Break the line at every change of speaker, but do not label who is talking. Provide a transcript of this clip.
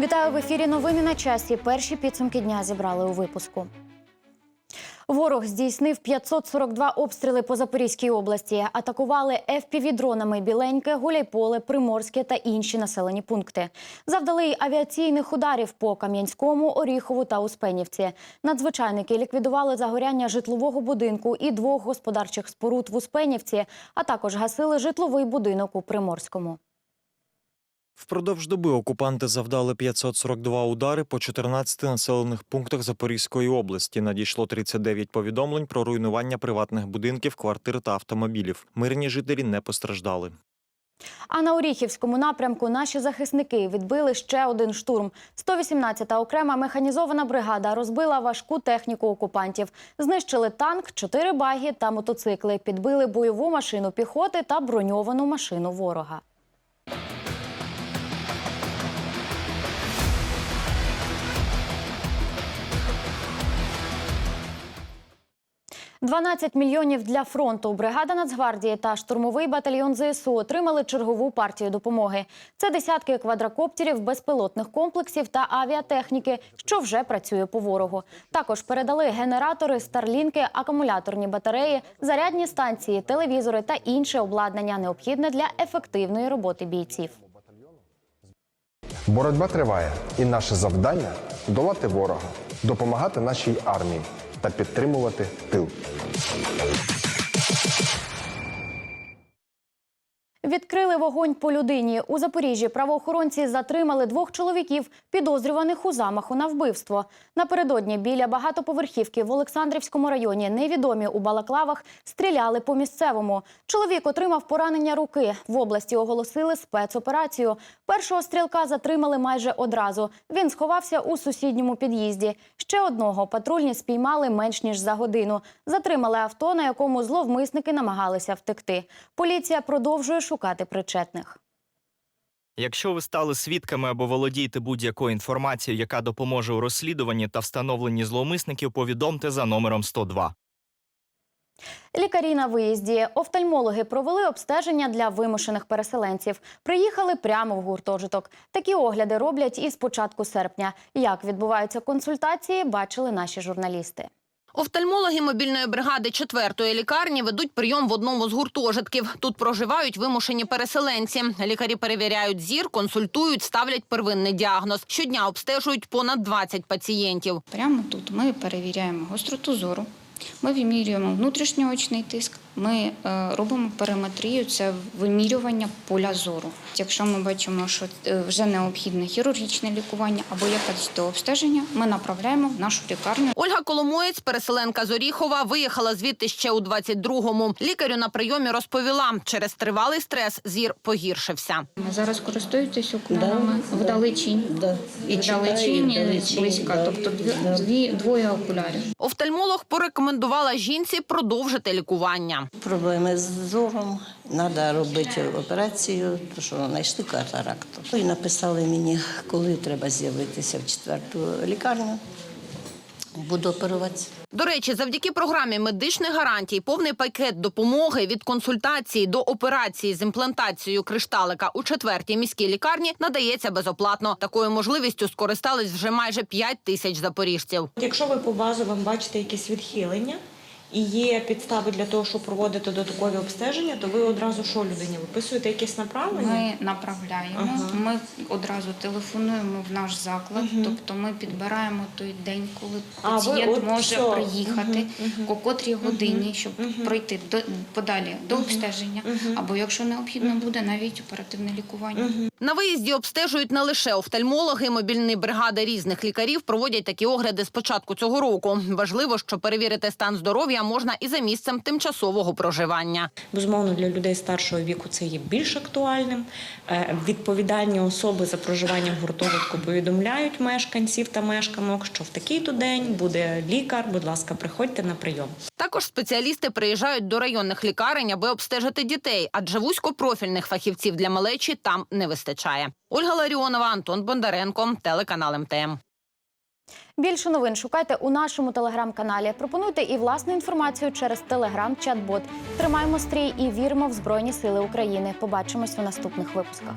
Вітаю в ефірі. Новини на часі. Перші підсумки дня зібрали у випуску. Ворог здійснив 542 обстріли по Запорізькій області. Атакували ФПВ-дронами Біленьке, Гуляйполе, Приморське та інші населені пункти. Завдали й авіаційних ударів по Кам'янському, Оріхову та Успенівці. Надзвичайники ліквідували загоряння житлового будинку і двох господарчих споруд в Успенівці, а також гасили житловий будинок у Приморському.
Впродовж доби окупанти завдали 542 удари по 14 населених пунктах Запорізької області. Надійшло 39 повідомлень про руйнування приватних будинків, квартир та автомобілів. Мирні жителі не постраждали.
А на Оріхівському напрямку наші захисники відбили ще один штурм. 118-та окрема механізована бригада розбила важку техніку окупантів. Знищили танк, чотири баги та мотоцикли. Підбили бойову машину піхоти та броньовану машину ворога. 12 мільйонів для фронту. Бригада Нацгвардії та штурмовий батальйон ЗСУ отримали чергову партію допомоги. Це десятки квадрокоптерів, безпілотних комплексів та авіатехніки, що вже працює по ворогу. Також передали генератори, старлінки, акумуляторні батареї, зарядні станції, телевізори та інше обладнання, необхідне для ефективної роботи бійців.
Боротьба триває, і наше завдання долати ворога, допомагати нашій армії та підтримувати тил.
Відкрили вогонь по людині. У Запоріжжі правоохоронці затримали двох чоловіків, підозрюваних у замаху на вбивство. Напередодні біля багатоповерхівки в Олександрівському районі невідомі у балаклавах стріляли по місцевому. Чоловік отримав поранення руки. В області оголосили спецоперацію. Першого стрілка затримали майже одразу. Він сховався у сусідньому під'їзді. Ще одного патрульні спіймали менш ніж за годину. Затримали авто, на якому зловмисники намагалися втекти. Поліція продовжує шукати причетних.
Якщо ви стали свідками або володієте будь-якою інформацією, яка допоможе у розслідуванні та встановленні зловмисників, повідомте за номером 102.
Лікарі на виїзді, офтальмологи провели обстеження для вимушених переселенців. Приїхали прямо в гуртожиток. Такі огляди роблять із початку серпня. Як відбуваються консультації, бачили наші журналісти.
Офтальмологи мобільної бригади 4-ї лікарні ведуть прийом в одному з гуртожитків. Тут проживають вимушені переселенці. Лікарі перевіряють зір, консультують, ставлять первинний діагноз. Щодня обстежують понад 20 пацієнтів.
Прямо тут ми перевіряємо гостроту зору, ми вимірюємо внутрішньоочний тиск, ми е, робимо периметрію, це вимірювання поля зору. Якщо ми бачимо, що е, вже необхідне хірургічне лікування або якесь до обстеження, ми направляємо в нашу лікарню.
Ольга Коломоєць, переселенка з Оріхова, виїхала звідти ще у 22-му. Лікарю на прийомі розповіла, через тривалий стрес зір погіршився.
Ми зараз користуєтесь окулярами вдалечінь.
Да.
І вдалечінь, і близька,
да,
тобто дві- двоє окулярів.
Офтальмолог порекомендувала жінці продовжити лікування.
Проблеми з зором, треба робити операцію, тому що знайшли катаракту. І написали мені, коли треба з'явитися в четверту лікарню. Буду оперуватися.
До речі, завдяки програмі медичних гарантій повний пакет допомоги від консультації до операції з імплантацією кришталика у четвертій міській лікарні надається безоплатно. Такою можливістю скористались вже майже 5 тисяч запоріжців.
Якщо ви по базовим бачите якісь відхилення і є підстави для того, щоб проводити додаткові обстеження, то ви одразу що людині виписуєте якесь направлення?
Ми направляємо,
Ага.
ми одразу телефонуємо в наш заклад, тобто ми підбираємо той день, коли
А, ви
пацієнт
от
може
все.
приїхати
мгм.
о котрій годині, щоб
мгм.
пройти до подалі до обстеження, або якщо необхідно буде, навіть оперативне лікування.
На виїзді обстежують не лише офтальмологи, мобільні бригади різних лікарів проводять такі огляди з початку цього року. Важливо, що перевірити стан здоров'я можна і за місцем тимчасового проживання.
Безумовно, для людей старшого віку це є більш актуальним. Е, Відповідальні особи за проживання в гуртожитку повідомляють мешканців та мешканок, що в такий-то день буде лікар. Будь ласка, приходьте на прийом.
Також спеціалісти приїжджають до районних лікарень, аби обстежити дітей, адже вузькопрофільних фахівців для малечі там не вистачає. Ольга Ларіонова, Антон Бондаренко, телеканал МТМ.
Більше новин шукайте у нашому телеграм-каналі. Пропонуйте і власну інформацію через телеграм-чат-бот. Тримаємо стрій і віримо в Збройні Сили України. Побачимось у наступних випусках.